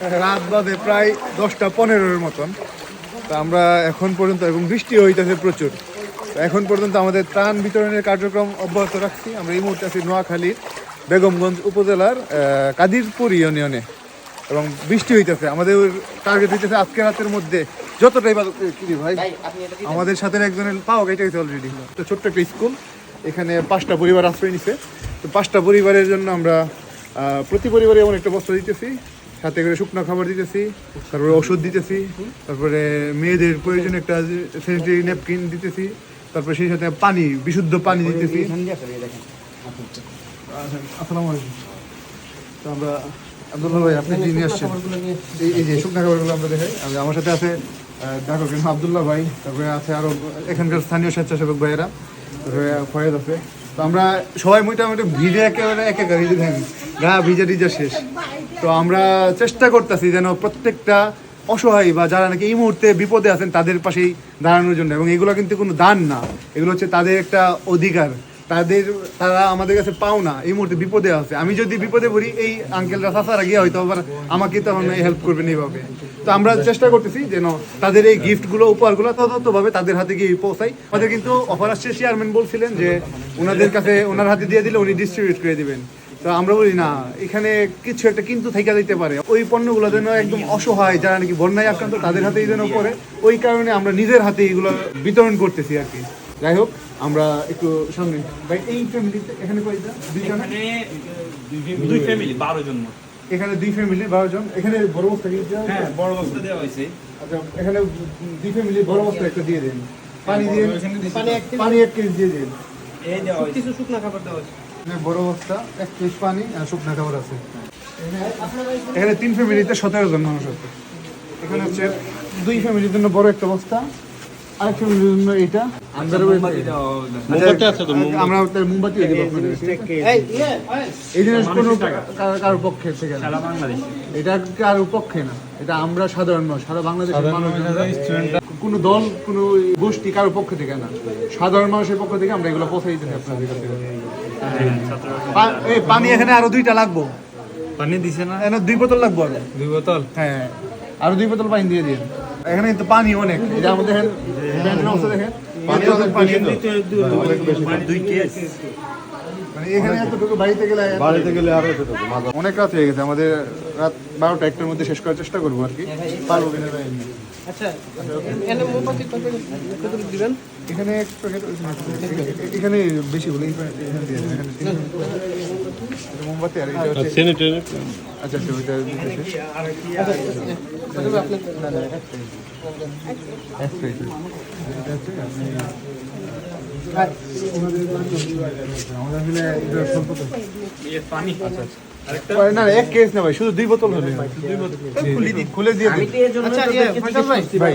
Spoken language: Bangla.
রাত বাজে প্রায় দশটা পনেরোর মতন। তো আমরা এখন পর্যন্ত এবং বৃষ্টি হইতেছে প্রচুর। তো এখন পর্যন্ত আমাদের ত্রাণ বিতরণের কার্যক্রম অব্যাহত রাখছি। আমরা এই মুহূর্তে আছি নোয়াখালীর বেগমগঞ্জ উপজেলার কাদিরপুর ইউনিয়নে। এবং বৃষ্টি হইতেছে। আমাদের টার্গেট হইতেছে আজকে রাতের মধ্যে। যতটাই কি ভাই? আমাদের সাথে একজনের পাও কেটে গেছে অলরেডি তো ছোট্ট একটা স্কুল। এখানে পাঁচটা পরিবার আশ্রয় নিছে। তো পাঁচটা পরিবারের জন্য আমরা প্রতি পরিবারে এমন একটা বস্ত্র দিতেছি। সাথে করে শুকনো খাবার দিতেছি, তারপরে ওষুধ দিতেছি, তারপরে মেয়েদের প্রয়োজনে একটা স্যানিটারি ন্যাপকিন দিতেছি, তারপরে সেই সাথে পানি, বিশুদ্ধ পানি দিতেছি। তো আমরা আব্দুল্লাহ ভাই, আপনি আসছেন, এই খাবারগুলো আমরা দেখাই আমার সাথে আছে ডাক্তার কিন্তু আবদুল্লাহ ভাই, তারপরে আছে আরও এখানকার স্থানীয় স্বেচ্ছাসেবক ভাইয়েরা, তারপরে ফয়েদ আছে। তো আমরা সবাই মোটামুটি ভিজে একেবারে এক দেখেন গা ভিজে টিজে শেষ। তো আমরা চেষ্টা করতেছি যেন প্রত্যেকটা অসহায় বা যারা নাকি এই মুহূর্তে বিপদে আছেন, তাদের পাশেই দাঁড়ানোর জন্য। এবং এগুলো কিন্তু কোনো দান না। এগুলো হচ্ছে তাদের একটা অধিকার। তাদের, তারা আমাদের কাছে পাও না, এই মুহূর্তে বিপদে আছে। আমি যদি বিপদে পড়ি, এই আঙ্কেলরা চাচারা গিয়ে হয়তো আবার আমাকে তখন হেল্প করবেন এইভাবে। তো আমরা চেষ্টা করতেছি যেন তাদের এই গিফটগুলো উপহারগুলো তথাযথভাবে তাদের হাতে গিয়ে পৌঁছাই। আমাদের কিন্তু অফার আসছে চেয়ারম্যান বলছিলেন যে, ওনাদের কাছে, ওনার হাতে দিয়ে দিলে উনি ডিস্ট্রিবিউট করে দিবেন। তো আমরা বলি না এখানে কিছু একটা কিন্তু থেকে দিতে পারে। ওই পণ্যগুলো যেন একদম অসহায় যারা নাকি বন্যায় আক্রান্ত তাদের হাতেই যেন পড়ে। ওই কারণে আমরা নিজের হাতে এগুলো বিতরণ করতেছি আর কি। যাই হোক আমরা একটু সামনে ভাই এই ফ্যামিলিতে এখানে কয়টা? দুই ফ্যামিলি বারো জন এখানে দুই ফ্যামিলি বারো জন। এখানে বড় বস্তা কি হ্যাঁ বড় বস্তা দেওয়া হয়েছে। আচ্ছা এখানে দুই ফ্যামিলি বড় বস্তা একটা দিয়ে দিন। পানি দিয়ে পানি এক কেজি দিয়ে দিন। এই দেওয়া হয়েছে। কিছু শুকনা খাবার দেওয়া হয়েছে। বড় বস্তা এক কেজি পানি আর শুকনা খাবার আছে। এখানে তিন ফ্যামিলিতে সতেরো জন মানুষ আছে। এখানে হচ্ছে দুই ফ্যামিলির জন্য বড় একটা বস্তা আরেক ফ্যামিলির জন্য এটা আমরা মোমবাতি দিব আপনাদের। এই জিনিস কোনো কার- কারোর পক্ষে এটা কারোর পক্ষে না। এটা আমরা সাধারণ মানুষ সারা বাংলাদেশের মানুষ কোনো দল কোনো গোষ্ঠী কারোর পক্ষ থেকে না সাধারণ মানুষের পক্ষ থেকে আমরা এগুলো পৌঁছে দিতে আপনাদের কাছে এই পানি এখানে আরও দুইটা লাগবো পানি দিছে না এখানে দুই বোতল লাগবো আরও দুই বোতল হ্যাঁ আরও দুই বোতল পানি দিয়ে দিন এখানে কিন্তু পানি অনেক এটা আমাদের দেখেন দেখেন পানি অনেক পানি দুই কেস মানে এখানে এতটুকু বাড়িতে গেলে বাড়িতে গেলে আরও এতটুকু অনেক রাত হয়ে গেছে আমাদের রাত বারোটা একটার মধ্যে শেষ করার চেষ্টা করব আর কি। পারব কিনা আচ্ছা এখানে বেশি বলে মোমবাতি আর আচ্ছা আচ্ছা ওইটা না না না এক কেস না ভাই শুধু দুই বোতল হলে খুলে দিয়ে আচ্ছা ভাই।